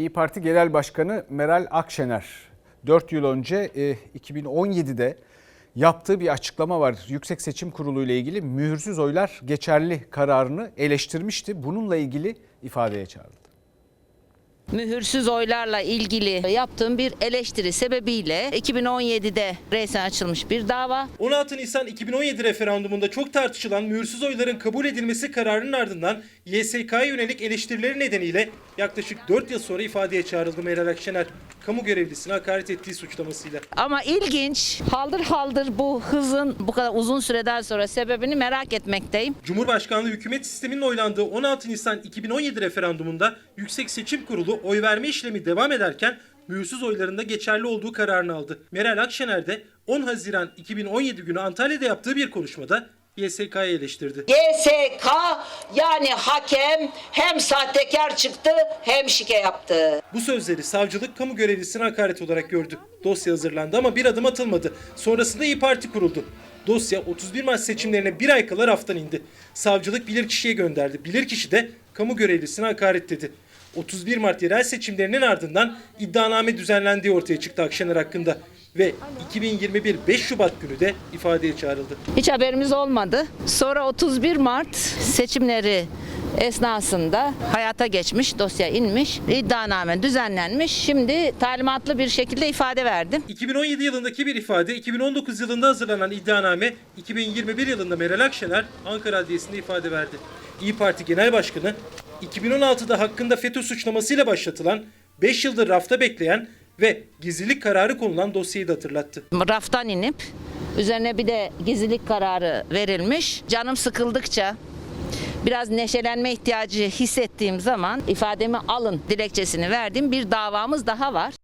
İyi Parti Genel Başkanı Meral Akşener 4 yıl önce e, 2017'de yaptığı bir açıklama var. Yüksek Seçim Kurulu ile ilgili mühürsüz oylar geçerli kararını eleştirmişti. Bununla ilgili ifadeye çağrıldı. mühürsüz oylarla ilgili yaptığım bir eleştiri sebebiyle 2017'de resen açılmış bir dava. 16 Nisan 2017 referandumunda çok tartışılan mühürsüz oyların kabul edilmesi kararının ardından YSK'ya yönelik eleştirileri nedeniyle yaklaşık 4 yıl sonra ifadeye çağrıldı Meral Akşener. Kamu görevlisine hakaret ettiği suçlamasıyla. Ama ilginç haldır haldır bu hızın bu kadar uzun süreden sonra sebebini merak etmekteyim. Cumhurbaşkanlığı hükümet sisteminin oylandığı 16 Nisan 2017 referandumunda Yüksek Seçim Kurulu oy verme işlemi devam ederken mühürsüz oylarında geçerli olduğu kararını aldı. Meral Akşener de 10 Haziran 2017 günü Antalya'da yaptığı bir konuşmada YSK'yı eleştirdi. YSK yani hakem hem sahtekar çıktı hem şike yaptı. Bu sözleri savcılık kamu görevlisine hakaret olarak gördü. Dosya hazırlandı ama bir adım atılmadı. Sonrasında İyi Parti kuruldu. Dosya 31 Mart seçimlerine bir ay kala raftan indi. Savcılık bilirkişiye gönderdi. Bilirkişi de kamu görevlisine hakaret dedi. 31 Mart yerel seçimlerinin ardından iddianame düzenlendiği ortaya çıktı Akşener hakkında. Ve 2021 5 Şubat günü de ifadeye çağrıldı. Hiç haberimiz olmadı. Sonra 31 Mart seçimleri esnasında hayata geçmiş, dosya inmiş, iddianame düzenlenmiş. Şimdi talimatlı bir şekilde ifade verdim. 2017 yılındaki bir ifade, 2019 yılında hazırlanan iddianame, 2021 yılında Meral Akşener Ankara Adliyesi'nde ifade verdi. İyi Parti Genel Başkanı, 2016'da hakkında FETÖ suçlamasıyla başlatılan, 5 yıldır rafta bekleyen ve gizlilik kararı konulan dosyayı da hatırlattı. Raftan inip üzerine bir de gizlilik kararı verilmiş. Canım sıkıldıkça biraz neşelenme ihtiyacı hissettiğim zaman ifademi alın dilekçesini verdiğim bir davamız daha var.